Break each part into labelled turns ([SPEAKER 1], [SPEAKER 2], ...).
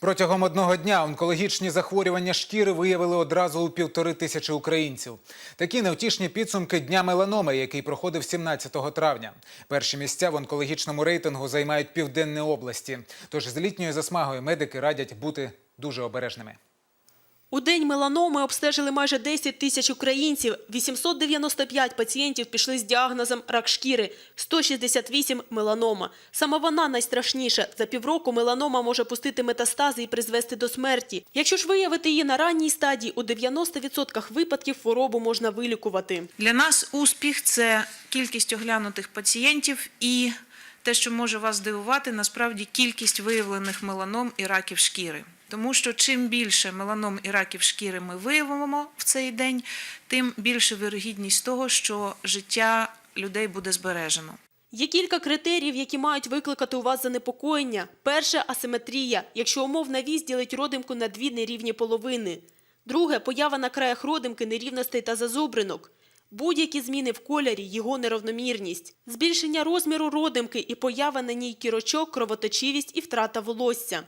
[SPEAKER 1] Протягом одного дня онкологічні захворювання шкіри виявили одразу у півтори тисячі українців. Такі невтішні підсумки дня меланоми, який проходив 17 травня. Перші місця в онкологічному рейтингу займають південні області. Тож з літньою засмагою медики радять бути дуже обережними.
[SPEAKER 2] У день меланоми обстежили майже 10 тисяч українців. 895 пацієнтів пішли з діагнозом рак шкіри, 168 – меланома. Саме вона найстрашніша. За півроку меланома може пустити метастази і призвести до смерті. Якщо ж виявити її на ранній стадії, у 90% випадків хворобу можна вилікувати.
[SPEAKER 3] Для нас успіх це кількість оглянутих пацієнтів і те, що може вас здивувати, насправді кількість виявлених меланом і раків шкіри. Тому що чим більше меланом і раків шкіри ми виявимо в цей день, тим більше вирогідність того, що життя людей буде збережено.
[SPEAKER 2] Є кілька критеріїв, які мають викликати у вас занепокоєння. Перше – асиметрія, якщо умовна вісь ділить родимку на дві нерівні половини. Друге – поява на краях родимки нерівностей та зазубринок. Будь-які зміни в кольорі, його неравномірність. Збільшення розміру родимки і поява на ній кірочок, кровоточивість і втрата волосся.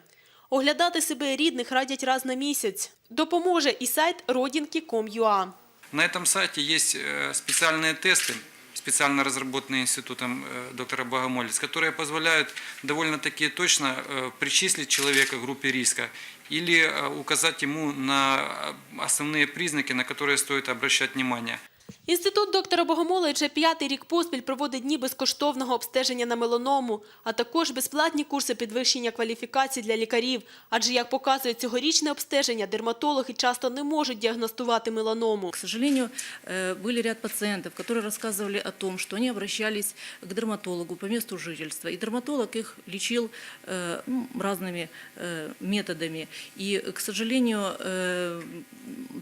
[SPEAKER 2] Оглядати себе і рідних радять раз на місяць. Допоможе і сайт родинки.com.ua.
[SPEAKER 4] На этом сайте есть э, специальные тесты, специально разработанные институтом э, доктора Богомолец, которые позволяют довольно-таки точно э, причислить человека к группе риска или э, указать ему на э, основные признаки, на которые стоит обращать внимание.
[SPEAKER 2] Інститут доктора Богомола вже п'ятий рік поспіль проводить дні безкоштовного обстеження на меланому, а також безплатні курси підвищення кваліфікації для лікарів. Адже, як показує цьогорічне обстеження, дерматологи часто не можуть діагностувати меланому.
[SPEAKER 5] К сожалению, э, были ряд пациентов, которые рассказывали о том, что они обращались к дерматологу по месту жительства, и дерматолог их лечил э, ну, разными э, методами. И, к сожалению, э,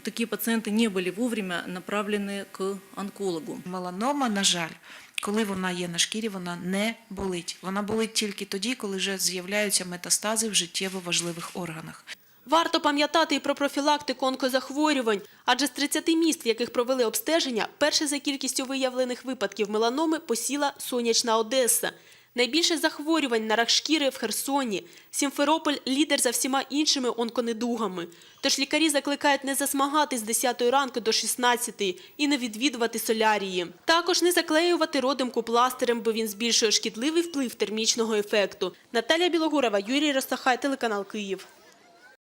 [SPEAKER 5] такие пациенты не были вовремя направлены к онкологу.
[SPEAKER 3] Меланома, на жаль, коли вона є на шкірі, вона не болить. Вона болить тільки тоді, коли вже з'являються метастази в життєво важливих органах.
[SPEAKER 2] Варто пам'ятати і про профілактику онкозахворювань, адже з 30 міст, в яких провели обстеження, перше за кількістю виявлених випадків меланоми посіла сонячна Одеса. Найбільше захворювань на рак шкіри в Херсоні. Сімферополь – лідер за всіма іншими онконедугами. Тож лікарі закликають не засмагати з 10 ранку до 16 і не відвідувати солярії. Також не заклеювати родимку пластирем, бо він збільшує шкідливий вплив термічного ефекту. Наталя Білогурова, Юрій Ростахай, телеканал Київ.